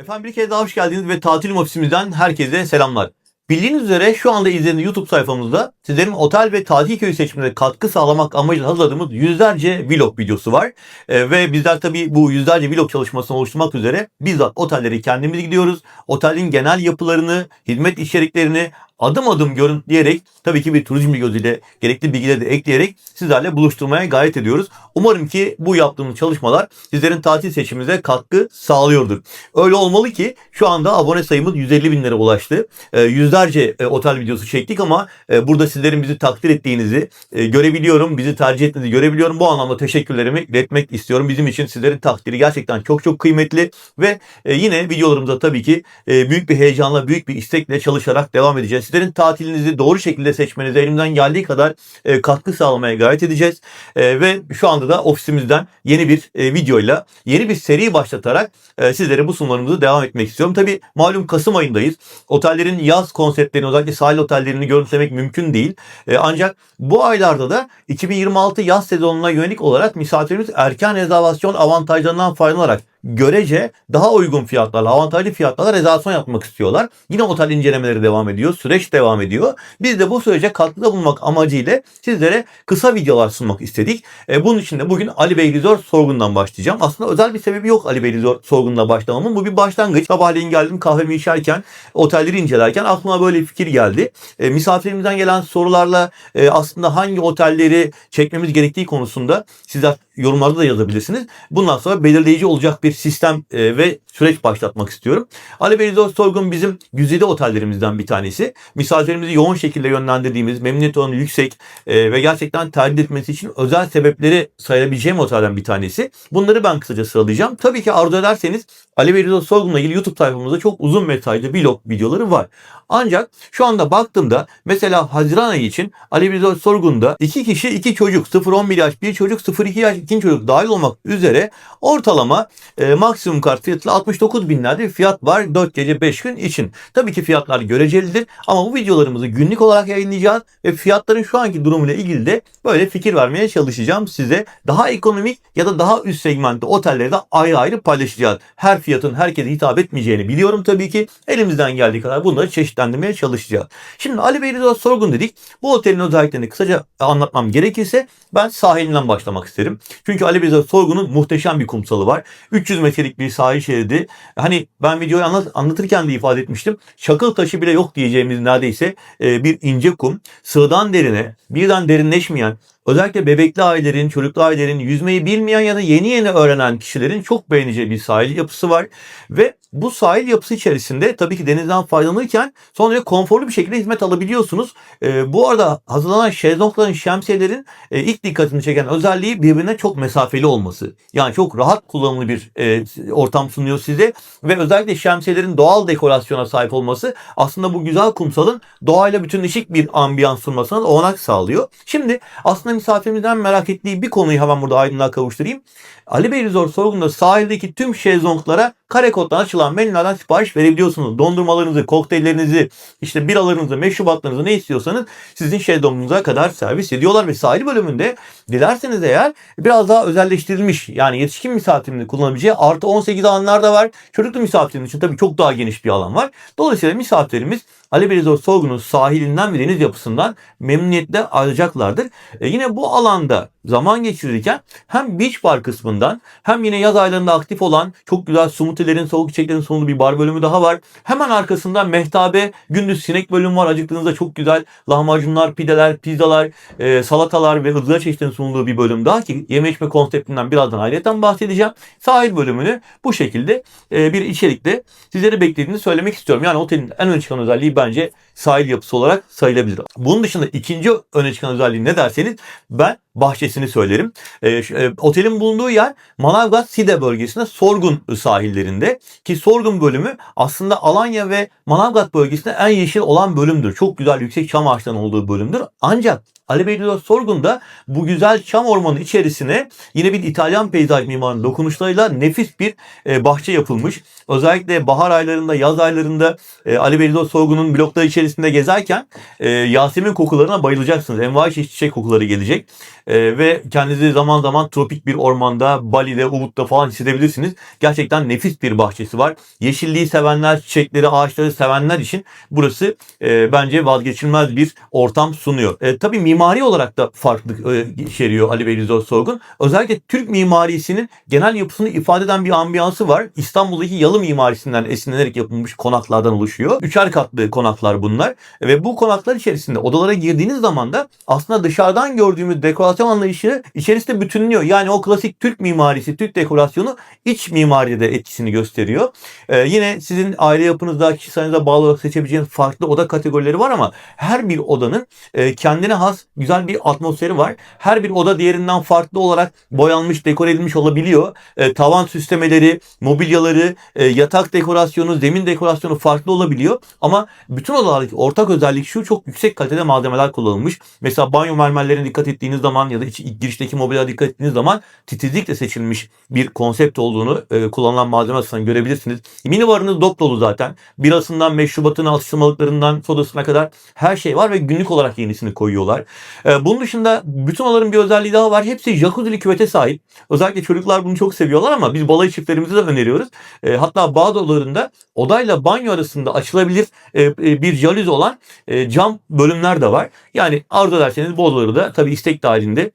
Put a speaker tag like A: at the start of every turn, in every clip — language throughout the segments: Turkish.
A: Efendim bir kere daha hoş geldiniz ve tatil ofisimizden herkese selamlar. Bildiğiniz üzere şu anda izlediğiniz YouTube sayfamızda sizlerin otel ve tatil köyü seçimine katkı sağlamak amacıyla hazırladığımız yüzlerce vlog videosu var. Ee, ve bizler tabii bu yüzlerce vlog çalışmasını oluşturmak üzere bizzat otelleri kendimiz gidiyoruz. Otelin genel yapılarını, hizmet içeriklerini adım adım görüntüleyerek tabii ki bir turizm gözüyle gerekli bilgileri de ekleyerek sizlerle buluşturmaya gayret ediyoruz. Umarım ki bu yaptığımız çalışmalar sizlerin tatil seçiminize katkı sağlıyordur. Öyle olmalı ki şu anda abone sayımız 150 binlere ulaştı. Ee, yüzlerce e, otel videosu çektik ama e, burada sizlerin bizi takdir ettiğinizi e, görebiliyorum. Bizi tercih ettiğinizi görebiliyorum. Bu anlamda teşekkürlerimi iletmek istiyorum. Bizim için sizlerin takdiri gerçekten çok çok kıymetli ve e, yine videolarımıza tabii ki e, büyük bir heyecanla, büyük bir istekle çalışarak devam edeceğiz. Sizlerin tatilinizi doğru şekilde seçmenize elimden geldiği kadar e, katkı sağlamaya gayret edeceğiz. E, ve şu anda da ofisimizden yeni bir e, videoyla, yeni bir seri başlatarak e, sizlere bu sunumlarımızı devam etmek istiyorum. Tabii malum Kasım ayındayız. Otellerin yaz konseptlerini özellikle sahil otellerini görüntülemek mümkün değil. E, ancak bu aylarda da 2026 yaz sezonuna yönelik olarak misafirimiz erken rezervasyon avantajlarından faydalanarak görece daha uygun fiyatlarla, avantajlı fiyatlarla rezervasyon yapmak istiyorlar. Yine otel incelemeleri devam ediyor, süreç devam ediyor. Biz de bu sürece katkıda bulunmak amacıyla sizlere kısa videolar sunmak istedik. E, bunun için de bugün Ali Bey Resort sorgundan başlayacağım. Aslında özel bir sebebi yok Ali Bey Resort sorgununa başlamamın. Bu bir başlangıç. Sabahleyin geldim kahvemi içerken, otelleri incelerken aklıma böyle bir fikir geldi. E, misafirimizden gelen sorularla e, aslında hangi otelleri çekmemiz gerektiği konusunda sizler yorumlarda da yazabilirsiniz. Bundan sonra belirleyici olacak bir sistem e, ve süreç başlatmak istiyorum. Ali Bey Resort Sorgun bizim güzide otellerimizden bir tanesi. Misafirimizi yoğun şekilde yönlendirdiğimiz, memnuniyet oranı yüksek e, ve gerçekten tercih etmesi için özel sebepleri sayabileceğim otelden bir tanesi. Bunları ben kısaca sıralayacağım. Tabii ki arzu ederseniz Ali Bey Resort Sorgun'la ilgili YouTube sayfamızda çok uzun metrajlı vlog videoları var. Ancak şu anda baktığımda mesela Haziran ayı için Ali Bey Resort Sorgun'da 2 kişi 2 çocuk 0-11 yaş bir çocuk 0-2 yaş ikinci çocuk dahil olmak üzere ortalama e, maksimum kart fiyatıyla 69 binlerde bir fiyat var 4 gece 5 gün için. Tabii ki fiyatlar görecelidir ama bu videolarımızı günlük olarak yayınlayacağız ve fiyatların şu anki durumuyla ilgili de böyle fikir vermeye çalışacağım size. Daha ekonomik ya da daha üst segmentte otelleri de ayrı ayrı paylaşacağız. Her fiyatın herkese hitap etmeyeceğini biliyorum tabii ki. Elimizden geldiği kadar bunları çeşitlendirmeye çalışacağız. Şimdi Ali Bey Resort Sorgun dedik. Bu otelin özelliklerini kısaca anlatmam gerekirse ben sahilinden başlamak isterim. Çünkü Ali Resort Sorgun'un muhteşem bir kumsalı var. 300 metrelik bir sahil şeridi. Hani ben videoyu anlat, anlatırken de ifade etmiştim. Çakıl taşı bile yok diyeceğimiz neredeyse e, bir ince kum. Sığdan derine birden derinleşmeyen Özellikle bebekli ailelerin, çocuklu ailelerin, yüzmeyi bilmeyen ya da yeni yeni öğrenen kişilerin çok beğeneceği bir sahil yapısı var. Ve bu sahil yapısı içerisinde tabii ki denizden faydalanırken son derece konforlu bir şekilde hizmet alabiliyorsunuz. Ee, bu arada hazırlanan şezlongların, şemsiyelerin e, ilk dikkatini çeken özelliği birbirine çok mesafeli olması. Yani çok rahat kullanımlı bir e, ortam sunuyor size. Ve özellikle şemsiyelerin doğal dekorasyona sahip olması aslında bu güzel kumsalın doğayla bütünleşik bir ambiyans sunmasına da olanak sağlıyor. Şimdi aslında misafirimizden merak ettiği bir konuyu hemen burada aydınlığa kavuşturayım. Ali Bey Resort sorgunda sahildeki tüm şezlonglara kare koddan açılan menülerden sipariş verebiliyorsunuz. Dondurmalarınızı, kokteyllerinizi, işte biralarınızı, meşrubatlarınızı ne istiyorsanız sizin şezlongunuza kadar servis ediyorlar ve sahil bölümünde dilerseniz eğer biraz daha özelleştirilmiş yani yetişkin misafirini kullanabileceği artı 18 alanlar da var. Çocuklu misafirin için tabii çok daha geniş bir alan var. Dolayısıyla misafirlerimiz Ali Resort Sorgun'un sahilinden ve deniz yapısından memnuniyetle ayrılacaklardır. E yine bu alanda zaman geçirirken hem beach bar kısmından hem yine yaz aylarında aktif olan çok güzel smoothie'lerin, soğuk içeceklerin sunulduğu bir bar bölümü daha var. Hemen arkasında mehtabe, gündüz sinek bölümü var. Acıktığınızda çok güzel lahmacunlar, pideler, pizzalar, e, salatalar ve ızgara çeşitlerinin sunulduğu bir bölüm daha ki yeme içme konseptinden birazdan ayrıca bahsedeceğim. Sahil bölümünü bu şekilde e, bir içerikle sizlere beklediğini söylemek istiyorum. Yani otelin en öne çıkan özelliği bence sahil yapısı olarak sayılabilir. Bunun dışında ikinci öne çıkan özelliği ne derseniz ben bahçesini söylerim. E, e, otelin bulunduğu yer Manavgat Side bölgesinde Sorgun sahillerinde ki Sorgun bölümü aslında Alanya ve Manavgat bölgesinde en yeşil olan bölümdür. Çok güzel yüksek çam ağaçlarının olduğu bölümdür. Ancak Ali Beyliği Sorgun'da bu güzel çam ormanı içerisine yine bir İtalyan peyzaj mimarının dokunuşlarıyla nefis bir e, bahçe yapılmış. Özellikle bahar aylarında, yaz aylarında e, Ali Beyliği Sorgun'un blokları içerisinde dairesinde gezerken e, Yasemin kokularına bayılacaksınız. Envai çeşit çiçek kokuları gelecek. E, ve kendinizi zaman zaman tropik bir ormanda, Bali'de, Ubud'da falan hissedebilirsiniz. Gerçekten nefis bir bahçesi var. Yeşilliği sevenler, çiçekleri, ağaçları sevenler için burası e, bence vazgeçilmez bir ortam sunuyor. E, tabii mimari olarak da farklılık e, içeriyor Ali Bey Sorgun. Özellikle Türk mimarisinin genel yapısını ifade eden bir ambiyansı var. İstanbul'daki yalı mimarisinden esinlenerek yapılmış konaklardan oluşuyor. Üçer katlı konaklar bunlar. Ve bu konaklar içerisinde odalara girdiğiniz zaman da aslında dışarıdan gördüğümüz dekorasyon anlayışı içerisinde bütünlüyor. Yani o klasik Türk mimarisi, Türk dekorasyonu iç mimaride de etkisini gösteriyor. Ee, yine sizin aile yapınızda, kişi sayınıza bağlı olarak seçebileceğiniz farklı oda kategorileri var ama her bir odanın e, kendine has güzel bir atmosferi var. Her bir oda diğerinden farklı olarak boyanmış, dekore edilmiş olabiliyor. E, tavan süslemeleri, mobilyaları, e, yatak dekorasyonu, zemin dekorasyonu farklı olabiliyor. Ama bütün odalardaki ortak özellik şu çok yüksek kalitede malzemeler kullanılmış. Mesela banyo mermerlerine dikkat ettiğiniz zaman ya da girişteki mobilyalara dikkat ettiğiniz zaman titizlikle seçilmiş bir konsept olduğunu e, kullanılan malzeme açısından görebilirsiniz. Mini barınız dop dolu zaten. Birasından meşrubatına, atıştırmalıklarından sodasına kadar her şey var ve günlük olarak yenisini koyuyorlar. E, bunun dışında bütün odaların bir özelliği daha var. Hepsi jacuzzi'li küvete sahip. Özellikle çocuklar bunu çok seviyorlar ama biz balayı çiftlerimize de öneriyoruz. E, hatta bazı odalarında odayla banyo arasında açılabilir e, e, bir jalüzi olan e, cam bölümler de var. Yani arzu ederseniz bu da tabii istek dahilinde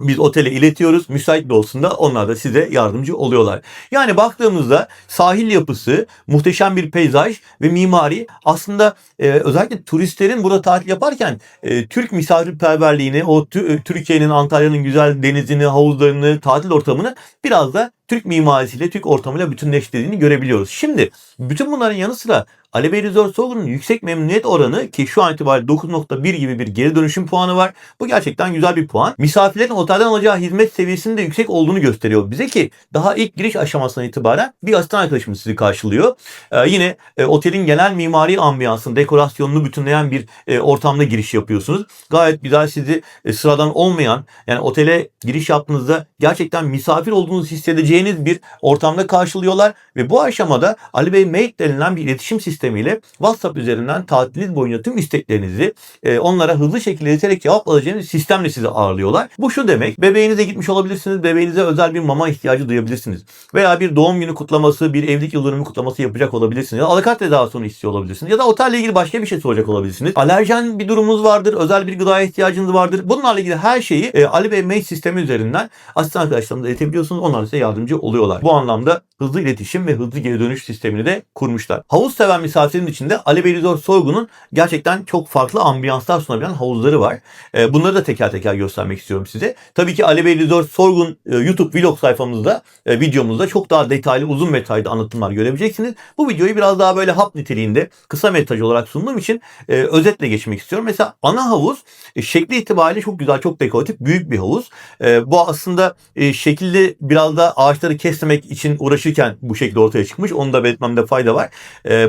A: biz otele iletiyoruz. Müsait bir olsun da onlar da size yardımcı oluyorlar. Yani baktığımızda sahil yapısı, muhteşem bir peyzaj ve mimari aslında e, özellikle turistlerin burada tatil yaparken e, Türk misafirperverliğini, o e, Türkiye'nin, Antalya'nın güzel denizini, havuzlarını, tatil ortamını biraz da Türk mimarisiyle, Türk ortamıyla bütünleştirdiğini görebiliyoruz. Şimdi bütün bunların yanı sıra Ali Bey Resort Sorgun'un yüksek memnuniyet oranı ki şu an itibariyle 9.1 gibi bir geri dönüşüm puanı var. Bu gerçekten güzel bir puan. Misafirlerin otelden alacağı hizmet seviyesinin de yüksek olduğunu gösteriyor bize ki daha ilk giriş aşamasından itibaren bir asistan arkadaşımız sizi karşılıyor. Ee, yine e, otelin genel mimari ambiyansını, dekorasyonunu bütünleyen bir e, ortamda giriş yapıyorsunuz. Gayet güzel sizi e, sıradan olmayan yani otele giriş yaptığınızda gerçekten misafir olduğunuzu hissedeceğiniz bir ortamda karşılıyorlar ve bu aşamada Ali Bey Mate denilen bir iletişim sistemiyle WhatsApp üzerinden tatiliniz boyunca tüm isteklerinizi e, onlara hızlı şekilde ileterek cevap alacağınız sistemle sizi ağırlıyorlar. Bu şu demek bebeğinize gitmiş olabilirsiniz, bebeğinize özel bir mama ihtiyacı duyabilirsiniz. Veya bir doğum günü kutlaması, bir evlilik yıl dönümü kutlaması yapacak olabilirsiniz. Ya da alakart redasyonu istiyor olabilirsiniz. Ya da otelle ilgili başka bir şey soracak olabilirsiniz. Alerjen bir durumunuz vardır, özel bir gıdaya ihtiyacınız vardır. Bunlarla ilgili her şeyi e, Ali Bey Mate sistemi üzerinden asistan arkadaşlarınıza iletebiliyorsunuz. Onlar size yardımcı oluyorlar. Bu anlamda hızlı iletişim ve hızlı geri dönüş sistemini de kurmuşlar. Havuz seven misafirin içinde Ali Resort Sorgun'un gerçekten çok farklı ambiyanslar sunabilen havuzları var. E, bunları da teker teker göstermek istiyorum size. Tabii ki Ali Resort Sorgun e, YouTube vlog sayfamızda, e, videomuzda çok daha detaylı, uzun metrajlı anlatımlar görebileceksiniz. Bu videoyu biraz daha böyle hap niteliğinde kısa metraj olarak sunduğum için e, özetle geçmek istiyorum. Mesela ana havuz şekli itibariyle çok güzel, çok dekoratif, büyük bir havuz. Bu aslında e, şekilde biraz da ağaçları kesmemek için uğraşırken bu şekilde ortaya çıkmış. Onu da belirtmemde fayda var.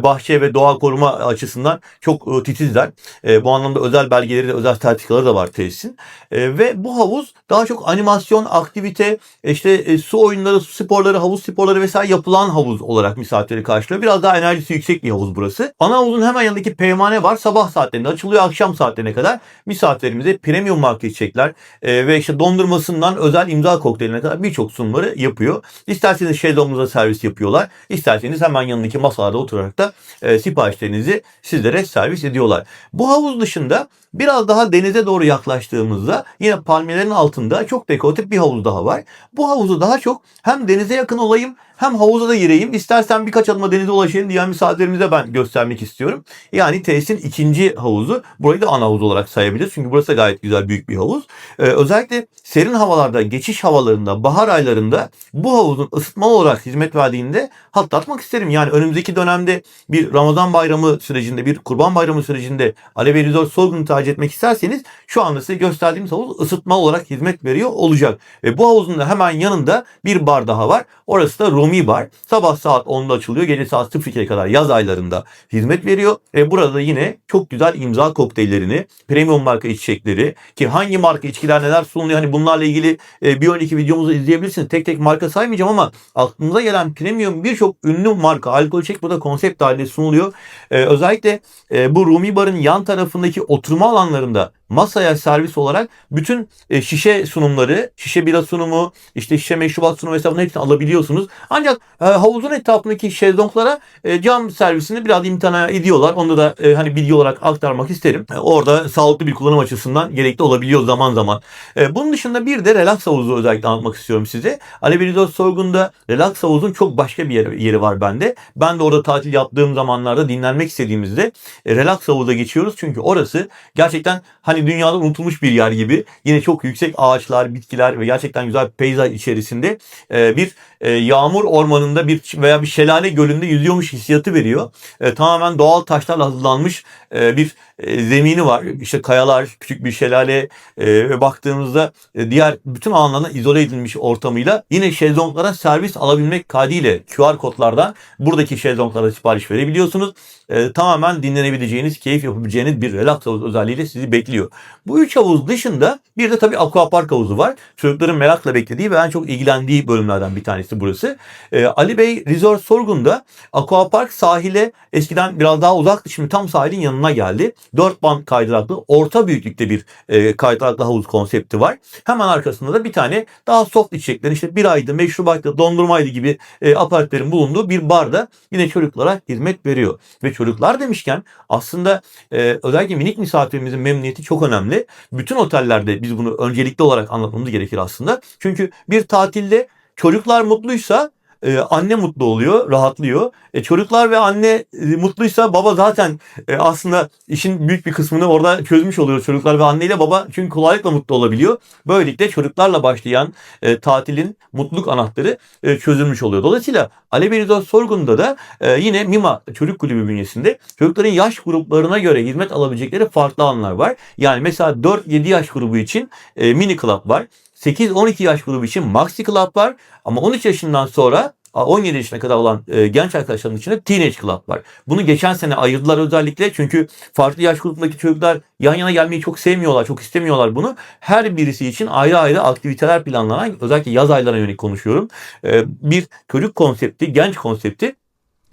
A: Bahçe ve doğa koruma açısından çok e, titizler. E, bu anlamda özel belgeleri de özel sertifikaları da var tesisin. E, ve bu havuz daha çok animasyon, aktivite, işte su oyunları, su sporları, havuz sporları vesaire yapılan havuz olarak misafirleri karşılıyor. Biraz daha enerjisi yüksek bir havuz burası. Ana havuzun hemen yanındaki peymane var. Sabah saatlerinde açılıyor akşam saatlerine kadar misafirlerimize premium marka içecekler ve işte dondurmasından özel imza kokteyline kadar birçok sunumları yapıyor. İsterseniz şezlongunuza servis yapıyorlar. İsterseniz hemen yanındaki masalarda oturarak da e, siparişlerinizi sizlere servis ediyorlar. Bu havuz dışında biraz daha denize doğru yaklaştığımızda yine palmiyelerin altında çok dekoratif bir havuz daha var. Bu havuzu daha çok hem denize yakın olayım hem havuza da gireyim. İstersen birkaç adıma denize ulaşayım diyen misafirlerimize ben göstermek istiyorum. Yani tesisin ikinci havuzu. Burayı da ana havuz olarak sayabiliriz. Çünkü burası da gayet güzel büyük bir havuz. Ee, özellikle serin havalarda, geçiş havalarında, bahar aylarında bu havuzun ısıtmalı olarak hizmet verdiğinde hatırlatmak isterim. Yani önümüzdeki dönemde bir Ramazan bayramı sürecinde, bir kurban bayramı sürecinde Alevi Resort Sorgun'u tercih etmek isterseniz şu anda size gösterdiğimiz havuz ısıtmalı olarak hizmet veriyor olacak. Ve bu havuzun da hemen yanında bir bar daha var. Orası da Rumi Bar. Sabah saat 10'da açılıyor. Gece saat 02'ye kadar yaz aylarında hizmet veriyor. Ve burada yine çok güzel imza kokteyllerini, premium marka içecekleri ki hangi marka içkiler neler sunuluyor hani bunlarla ilgili e, bir önceki videomuzu izleyebilirsiniz. Tek tek marka saymayacağım ama aklınıza gelen premium birçok ünlü marka alkol içecek burada konsept dahilinde sunuluyor. E, özellikle e, bu Rumi Bar'ın yan tarafındaki oturma alanlarında masaya servis olarak bütün e, şişe sunumları, şişe bira sunumu, işte şişe meşrubat sunumu bunların hepsini alabiliyorsunuz. Ancak e, havuzun etrafındaki şezlonglara e, cam servisini biraz imtina ediyorlar. Onu da e, hani bilgi olarak aktarmak isterim. E, orada sağlıklı bir kullanım açısından gerekli olabiliyor zaman zaman. E, bunun dışında bir de relax havuzu özellikle anlatmak istiyorum size. Alevi Resort Sorgun'da relax havuzun çok başka bir yeri, yeri var bende. Ben de orada tatil yaptığım zamanlarda dinlenmek istediğimizde e, relax havuza geçiyoruz. Çünkü orası gerçekten hani dünyada unutulmuş bir yer gibi. Yine çok yüksek ağaçlar, bitkiler ve gerçekten güzel bir peyzaj içerisinde e, bir e, yağmur ormanında bir veya bir şelale gölünde yüzüyormuş hissiyatı veriyor. E, tamamen doğal taşlarla hazırlanmış e, bir zemini var. İşte kayalar, küçük bir şelale e, ve baktığımızda e, diğer bütün alanlardan izole edilmiş ortamıyla yine şezlonglara servis alabilmek kaydıyla QR kodlardan buradaki şezlonglara sipariş verebiliyorsunuz. E, tamamen dinlenebileceğiniz, keyif yapabileceğiniz bir relax havuz özelliğiyle sizi bekliyor. Bu üç havuz dışında bir de tabii aquapark havuzu var. Çocukların merakla beklediği ve en çok ilgilendiği bölümlerden bir tanesi burası. E, Ali Bey Resort Sorgun'da aquapark sahile eskiden biraz daha uzaktı. Şimdi tam sahilin yanına geldi. 4 band kaydıraklı orta büyüklükte bir e, kaydıraklı havuz konsepti var. Hemen arkasında da bir tane daha soft içecekler işte biraydı, meşrubaydı, dondurmaydı gibi e, aparatların bulunduğu bir barda yine çocuklara hizmet veriyor. Ve çocuklar demişken aslında e, özellikle minik misafirimizin memnuniyeti çok önemli. Bütün otellerde biz bunu öncelikli olarak anlatmamız gerekir aslında. Çünkü bir tatilde çocuklar mutluysa e, anne mutlu oluyor, rahatlıyor. E, çocuklar ve anne e, mutluysa baba zaten e, aslında işin büyük bir kısmını orada çözmüş oluyor çocuklar ve anneyle baba çünkü kolaylıkla mutlu olabiliyor. Böylelikle çocuklarla başlayan e, tatilin mutluluk anahtarı e, çözülmüş oluyor. Dolayısıyla Alevi Resort Sorgun'da da e, yine Mima Çocuk Kulübü bünyesinde çocukların yaş gruplarına göre hizmet alabilecekleri farklı alanlar var. Yani mesela 4-7 yaş grubu için e, mini club var. 8-12 yaş grubu için Maxi Club var ama 13 yaşından sonra 17 yaşına kadar olan e, genç arkadaşların içinde Teenage Club var. Bunu geçen sene ayırdılar özellikle çünkü farklı yaş grubundaki çocuklar yan yana gelmeyi çok sevmiyorlar, çok istemiyorlar bunu. Her birisi için ayrı ayrı aktiviteler planlanan özellikle yaz aylarına yönelik konuşuyorum. E, bir çocuk konsepti, genç konsepti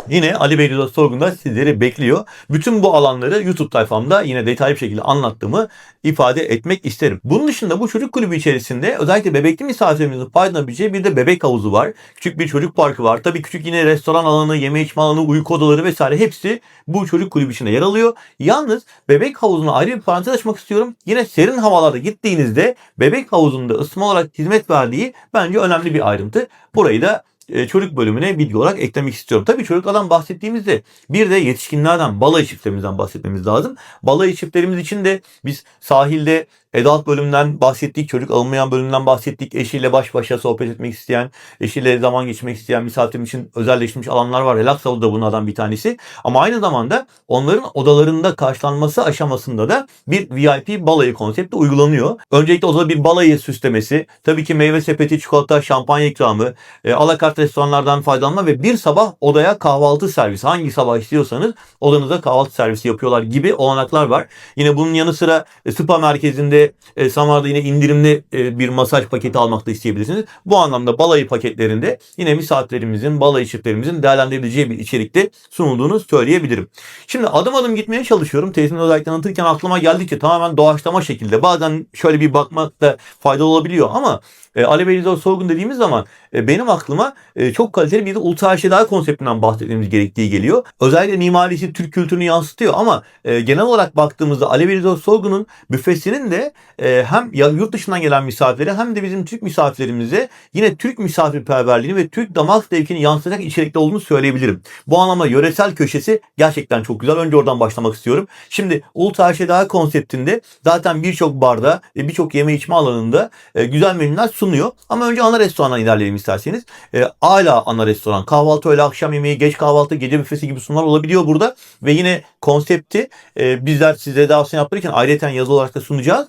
A: Yine Ali Bey Rıza Sorgun'da sizleri bekliyor. Bütün bu alanları YouTube sayfamda yine detaylı bir şekilde anlattığımı ifade etmek isterim. Bunun dışında bu çocuk kulübü içerisinde özellikle bebekli misafirlerimizin faydalanabileceği bir de bebek havuzu var. Küçük bir çocuk parkı var. Tabii küçük yine restoran alanı, yeme içme alanı, uyku odaları vesaire hepsi bu çocuk kulübü içinde yer alıyor. Yalnız bebek havuzuna ayrı bir parantez açmak istiyorum. Yine serin havalarda gittiğinizde bebek havuzunda ısınma olarak hizmet verdiği bence önemli bir ayrıntı. Burayı da e, çocuk bölümüne bilgi olarak eklemek istiyorum. Tabii çocuklardan bahsettiğimizde bir de yetişkinlerden, balayı çiftlerimizden bahsetmemiz lazım. Balayı çiftlerimiz için de biz sahilde Adult bölümünden bahsettik, çocuk alınmayan bölümünden bahsettik. Eşiyle baş başa sohbet etmek isteyen, eşiyle zaman geçirmek isteyen misafirim için özelleştirilmiş alanlar var. Relax Havuzu da bunlardan bir tanesi. Ama aynı zamanda onların odalarında karşılanması aşamasında da bir VIP balayı konsepti uygulanıyor. Öncelikle odada bir balayı süslemesi, tabii ki meyve sepeti, çikolata, şampanya ikramı, e, alakart restoranlardan faydalanma ve bir sabah odaya kahvaltı servisi. Hangi sabah istiyorsanız odanıza kahvaltı servisi yapıyorlar gibi olanaklar var. Yine bunun yanı sıra e, spa merkezinde e, Samar'da yine indirimli e, bir masaj paketi almak da isteyebilirsiniz. Bu anlamda balayı paketlerinde yine misafirlerimizin, balayı çiftlerimizin değerlendirebileceği bir içerikte sunulduğunu söyleyebilirim. Şimdi adım adım gitmeye çalışıyorum. Tezini özellikle anlatırken aklıma geldikçe tamamen doğaçlama şekilde. Bazen şöyle bir bakmak da faydalı olabiliyor ama e, Ali Beylizoğlu Sorgun dediğimiz zaman e, benim aklıma e, çok kaliteli bir de ultra HDR konseptinden bahsetmemiz gerektiği geliyor. Özellikle mimarisi Türk kültürünü yansıtıyor ama e, genel olarak baktığımızda Ali Beylizoğlu Sorgun'un büfesinin de e, hem yurt dışından gelen misafirlere hem de bizim Türk misafirlerimize yine Türk misafirperverliğini ve Türk damak zevkini yansıtacak içerikte olduğunu söyleyebilirim. Bu anlamda yöresel köşesi gerçekten çok güzel. Önce oradan başlamak istiyorum. Şimdi Ultra HDR konseptinde zaten birçok barda ve birçok yeme içme alanında e, güzel menüler sunuyor. Ama önce ana restorana ilerleyelim isterseniz. E, ana restoran. Kahvaltı, öğle, akşam yemeği, geç kahvaltı, gece büfesi gibi sunumlar olabiliyor burada. Ve yine konsepti e, bizler size davasını yaptırırken ayrıca yazı olarak da sunacağız.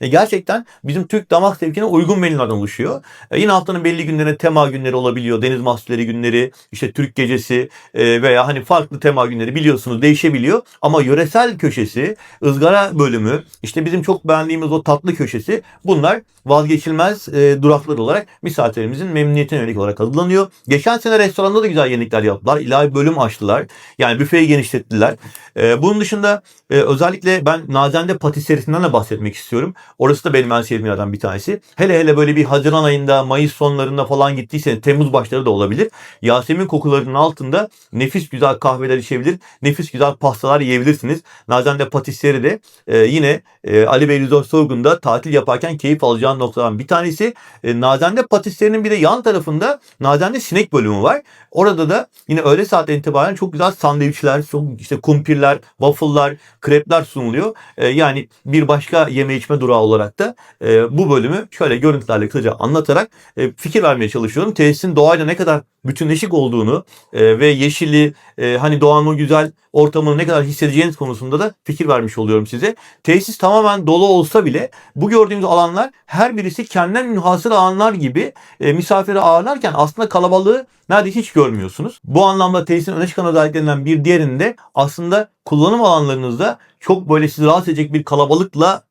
A: E, gerçekten bizim Türk damak zevkine uygun menülerden oluşuyor. E, yine haftanın belli günlerine tema günleri olabiliyor. Deniz mahsulleri günleri, işte Türk gecesi e, veya hani farklı tema günleri biliyorsunuz değişebiliyor. Ama yöresel köşesi, ızgara bölümü, işte bizim çok beğendiğimiz o tatlı köşesi bunlar vazgeçilmez e, duraklar olarak misafirlerimizin memnuniyetine yönelik olarak hazırlanıyor. Geçen sene restoranda da güzel yenilikler yaptılar. İlahi bölüm açtılar. Yani büfeyi genişlettiler. E, bunun dışında e, özellikle ben Nazende patiserisinden de bahsetmek istiyorum. Orası da benim en sevdiğim yerden bir tanesi. Hele hele böyle bir Haziran ayında, Mayıs sonlarında falan gittiyseniz Temmuz başları da olabilir. Yasemin kokularının altında nefis güzel kahveler içebilir. Nefis güzel pastalar yiyebilirsiniz. Nazende patiseri de e, yine e, Ali Bey Resort Sorgun'da tatil yaparken keyif alacağın noktadan bir tanesi. E, Nazende patisserinin bir de yan tarafında Nazende sinek bölümü var. Orada da yine öğle saatten itibaren çok güzel sandviçler, çok işte kumpirler, waffle'lar, krepler sunuluyor. E, yani bir başka yeme içme durağı olarak da e, bu bölümü şöyle görüntülerle kısaca anlatarak e, fikir vermeye çalışıyorum. Tesisin doğayla ne kadar bütünleşik olduğunu e, ve yeşili e, hani doğanın o güzel ortamını ne kadar hissedeceğiniz konusunda da fikir vermiş oluyorum size. Tesis tamamen dolu olsa bile bu gördüğünüz alanlar her birisi kendinden münhasır alanlar gibi e, misafiri ağırlarken aslında kalabalığı neredeyse hiç görmüyorsunuz. Bu anlamda tesisin öne çıkan özelliklerinden bir diğerinde aslında kullanım alanlarınızda çok böyle sizi rahatsız edecek bir kalabalıkla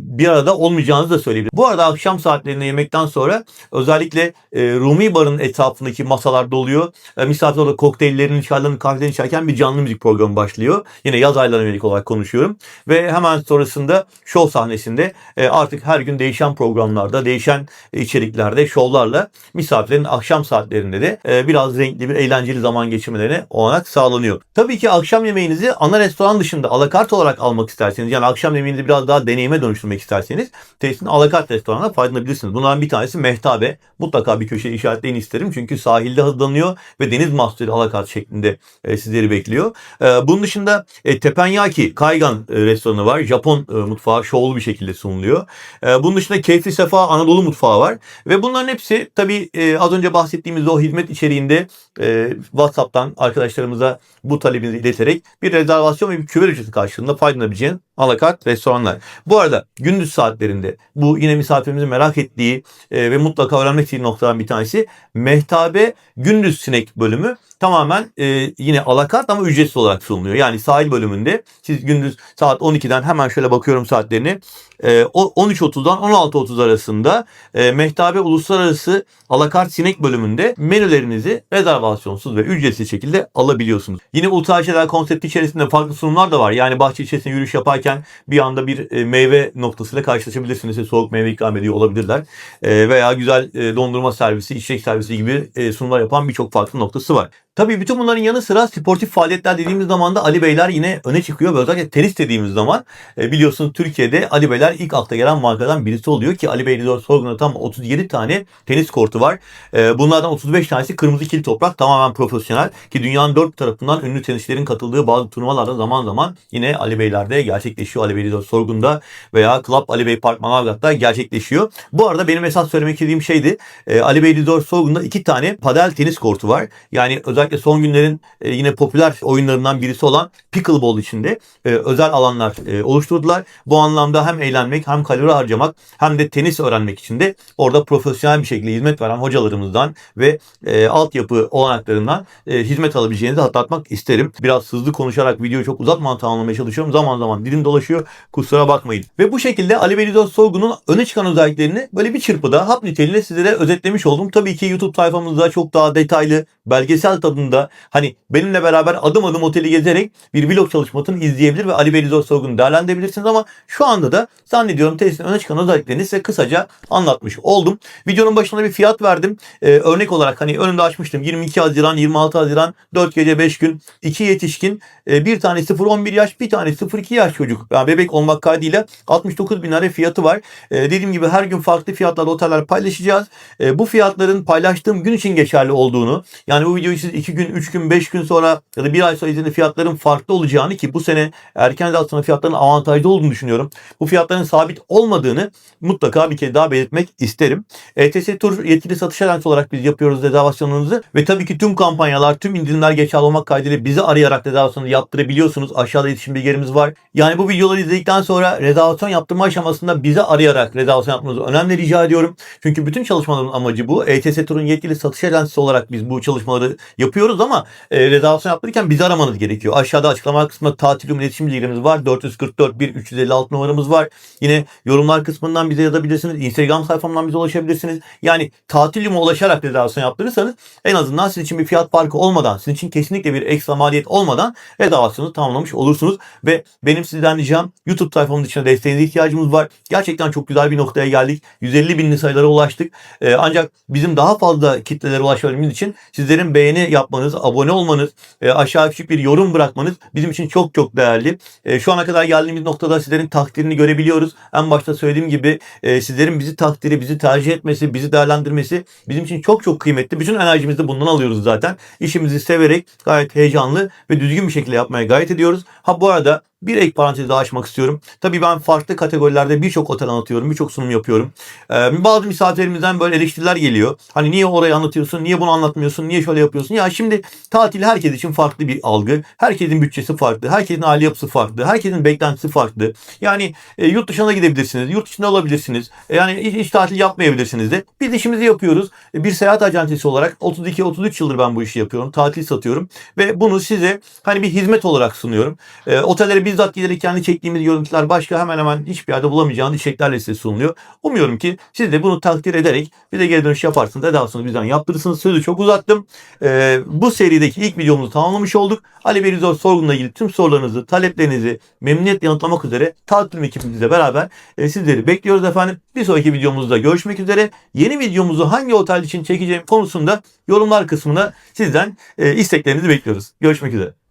A: bir arada olmayacağınızı da söyleyebilirim. Bu arada akşam saatlerinde yemekten sonra özellikle e, Rumi Bar'ın etrafındaki masalar doluyor. E, misafir orada kokteyllerini, çaylarını, kahvelerini içerken bir canlı müzik programı başlıyor. Yine yaz aylarına yönelik olarak konuşuyorum. Ve hemen sonrasında şov sahnesinde e, artık her gün değişen programlarda, değişen içeriklerde, şovlarla misafirlerin akşam saatlerinde de e, biraz renkli bir eğlenceli zaman geçirmelerine olanak sağlanıyor. Tabii ki akşam yemeğinizi ana restoran dışında alakart olarak almak isterseniz yani akşam yemeğinizi biraz daha deneyime dönüştürmek isterseniz tesisin alakart restoranına faydalanabilirsiniz. Bunlardan bir tanesi Mehtabe. Mutlaka bir köşeye işaretleyin isterim. Çünkü sahilde hazırlanıyor ve deniz mahsulleri alakart şeklinde e, sizleri bekliyor. E, bunun dışında e, Teppanyaki Kaygan e, restoranı var. Japon e, mutfağı şovlu bir şekilde sunuluyor. E, bunun dışında Keyifli Sefa Anadolu mutfağı var. Ve bunların hepsi tabii e, az önce bahsettiğimiz o hizmet içeriğinde e, WhatsApp'tan arkadaşlarımıza bu talebinizi ileterek bir rezervasyon ve bir küver ücreti karşılığında faydalanabileceğiniz alakart restoranlar. Bu arada gündüz saatlerinde bu yine misafirimizin merak ettiği e, ve mutlaka öğrenmek istediği noktadan bir tanesi Mehtabe gündüz sinek bölümü tamamen e, yine alakart ama ücretsiz olarak sunuluyor. Yani sahil bölümünde siz gündüz saat 12'den hemen şöyle bakıyorum saatlerini e, 13.30'dan 16.30 arasında e, Mehtabe Uluslararası Alakart Sinek bölümünde menülerinizi rezervasyonsuz ve ücretsiz şekilde alabiliyorsunuz. Yine Ultra konsepti içerisinde farklı sunumlar da var. Yani bahçe içerisinde yürüyüş yaparken bir anda bir e, meyve noktasıyla karşılaşabilirsiniz. Soğuk meyve ikram ediyor olabilirler. E, veya güzel e, dondurma servisi, içecek servisi gibi e, sunumlar yapan birçok farklı noktası var. Tabii bütün bunların yanı sıra sportif faaliyetler dediğimiz zaman da Ali Beyler yine öne çıkıyor ve özellikle tenis dediğimiz zaman e, biliyorsunuz Türkiye'de Ali Beyler ilk akla gelen markadan birisi oluyor ki Ali Bey Sorgun'da tam 37 tane tenis kortu var. E, bunlardan 35 tanesi kırmızı kil toprak tamamen profesyonel ki dünyanın dört tarafından ünlü tenisçilerin katıldığı bazı turnuvalarda zaman zaman yine Ali Beyler'de gerçekleşiyor. Ali Bey Sorgun'da veya Club Ali Bey Park Manavgat'ta gerçekleşiyor. Bu arada benim esas söylemek istediğim şeydi. E, Ali Bey Resort Sorgun'da iki tane padel tenis kortu var. Yani özellikle son günlerin e, yine popüler oyunlarından birisi olan pickleball içinde e, özel alanlar e, oluşturdular. Bu anlamda hem eğlenmek hem kalori harcamak hem de tenis öğrenmek için de orada profesyonel bir şekilde hizmet veren hocalarımızdan ve e, altyapı olanaklarından e, hizmet alabileceğinizi hatırlatmak isterim. Biraz hızlı konuşarak videoyu çok uzatmadan tamamlamaya çalışıyorum. Zaman zaman dilim dolaşıyor. Kusura bakmayın. Ve bu şekilde Ali Velidoz Sorgun'un öne çıkan özelliklerini böyle bir çırpıda hap niteliğinde sizlere özetlemiş oldum. Tabii ki YouTube sayfamızda çok daha detaylı belgesel tadında hani benimle beraber adım adım oteli gezerek bir vlog çalışmasını izleyebilir ve Ali Belizor sorgunu değerlendirebilirsiniz ama şu anda da zannediyorum tesisin öne çıkan özelliklerini size kısaca anlatmış oldum. Videonun başında bir fiyat verdim. Ee, örnek olarak hani önümde açmıştım 22 Haziran 26 Haziran 4 gece 5 gün 2 yetişkin e, bir tane 0-11 yaş bir tane 0-2 yaş çocuk yani bebek olmak kaydıyla 69 bin lira fiyatı var. Ee, dediğim gibi her gün farklı fiyatlarla oteller paylaşacağız. Ee, bu fiyatların paylaştığım gün için geçerli olduğunu yani bu videoyu siz 2 gün 3 gün 5 gün sonra ya da bir ay sonra izlediğinde fiyatların farklı olacağını ki bu sene erken aslında fiyatların avantajlı olduğunu düşünüyorum. Bu fiyatların sabit olmadığını mutlaka bir kez daha belirtmek isterim. ETS Tur yetkili satış ajansı olarak biz yapıyoruz rezervasyonunuzu ve tabii ki tüm kampanyalar, tüm indirimler geçerli olmak kaydıyla bizi arayarak rezervasyonu yaptırabiliyorsunuz. Aşağıda iletişim bilgilerimiz var. Yani bu videoları izledikten sonra rezervasyon rezervasyon yaptırma aşamasında bizi arayarak rezervasyon yapmanızı önemli rica ediyorum. Çünkü bütün çalışmaların amacı bu. ETS Tur'un yetkili satış ajansisi olarak biz bu çalışmaları yapıyoruz ama e, rezervasyon yaptırırken bizi aramanız gerekiyor. Aşağıda açıklama kısmında tatil iletişim bilgilerimiz var. 444 1 356 numaramız var. Yine yorumlar kısmından bize yazabilirsiniz. Instagram sayfamdan bize ulaşabilirsiniz. Yani tatilyuma ulaşarak rezervasyon yaptırırsanız en azından sizin için bir fiyat farkı olmadan, sizin için kesinlikle bir ekstra maliyet olmadan rezervasyonu tamamlamış olursunuz. Ve benim sizden ricam YouTube sayfamın dışında desteğinize ihtiyacımız var. Gerçekten çok güzel bir noktaya geldik. 150 binli sayılara ulaştık. Ee, ancak bizim daha fazla kitlelere ulaşabilmemiz için sizlerin beğeni yapmanız, abone olmanız, e, aşağı küçük bir yorum bırakmanız bizim için çok çok değerli. E, şu ana kadar geldiğimiz noktada sizlerin takdirini görebiliyoruz. En başta söylediğim gibi e, sizlerin bizi takdiri, bizi tercih etmesi, bizi değerlendirmesi bizim için çok çok kıymetli. Bütün enerjimizi bundan alıyoruz zaten. İşimizi severek gayet heyecanlı ve düzgün bir şekilde yapmaya gayret ediyoruz. Ha bu arada bir ek parantez daha açmak istiyorum. Tabii ben farklı kategorilerde birçok otel anlatıyorum, birçok sunum yapıyorum. Ee, bazı misafirlerimizden böyle eleştiriler geliyor. Hani niye orayı anlatıyorsun, niye bunu anlatmıyorsun, niye şöyle yapıyorsun? Ya şimdi tatil herkes için farklı bir algı. Herkesin bütçesi farklı, herkesin aile yapısı farklı, herkesin beklentisi farklı. Yani e, yurt dışına gidebilirsiniz, yurt içinde olabilirsiniz. E, yani hiç, hiç tatil yapmayabilirsiniz de. Biz işimizi yapıyoruz. E, bir seyahat acentesi olarak 32-33 yıldır ben bu işi yapıyorum. Tatil satıyorum. Ve bunu size hani bir hizmet olarak sunuyorum. E, otellere bizzat giderek kendi çektiğimiz görüntüler başka hemen hemen hiçbir yerde bulamayacağınız içeriklerle size sunuluyor. Umuyorum ki siz de bunu takdir ederek bize geri dönüş yaparsınız. Edersiniz bizden yaptırırsınız. Sözü çok uzattım. E, bu serideki ilk videomuzu tamamlamış olduk. Ali Berizor sorgunla ilgili tüm sorularınızı, taleplerinizi memnuniyetle yanıtlamak üzere tatil ekibimizle beraber e, sizleri bekliyoruz efendim. Bir sonraki videomuzda görüşmek üzere. Yeni videomuzu hangi otel için çekeceğim konusunda yorumlar kısmına sizden e, isteklerinizi bekliyoruz. Görüşmek üzere.